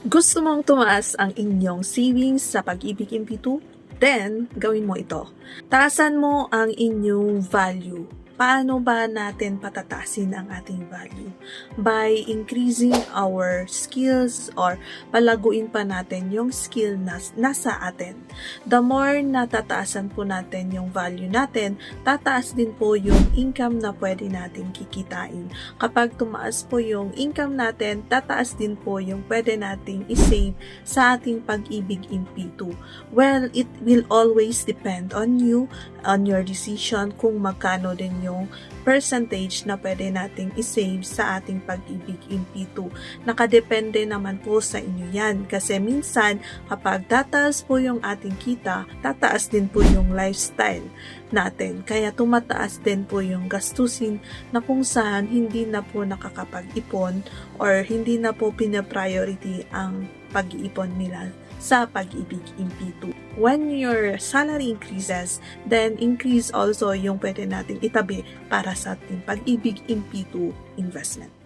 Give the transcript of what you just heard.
Gusto mong tumaas ang inyong savings sa pag-ibig MP2? Then, gawin mo ito. Taasan mo ang inyong value. Paano ba natin patataasin ang ating value? By increasing our skills or palaguin pa natin yung skill na nasa atin. The more natataasan po natin yung value natin, tataas din po yung income na pwede natin kikitain. Kapag tumaas po yung income natin, tataas din po yung pwede nating isave sa ating pag-ibig in P2. Well, it will always depend on you, on your decision kung magkano din yung percentage na pwede nating isave sa ating pag-ibig in P2. Nakadepende naman po sa inyo yan kasi minsan kapag tataas po yung ating kita, tataas din po yung lifestyle natin. Kaya tumataas din po yung gastusin na kung saan hindi na po nakakapag-ipon or hindi na po pina-priority ang pag-iipon nila sa pag-ibig P2. When your salary increases, then increase also yung pwede natin itabi para sa ating pag-ibig P2 investment.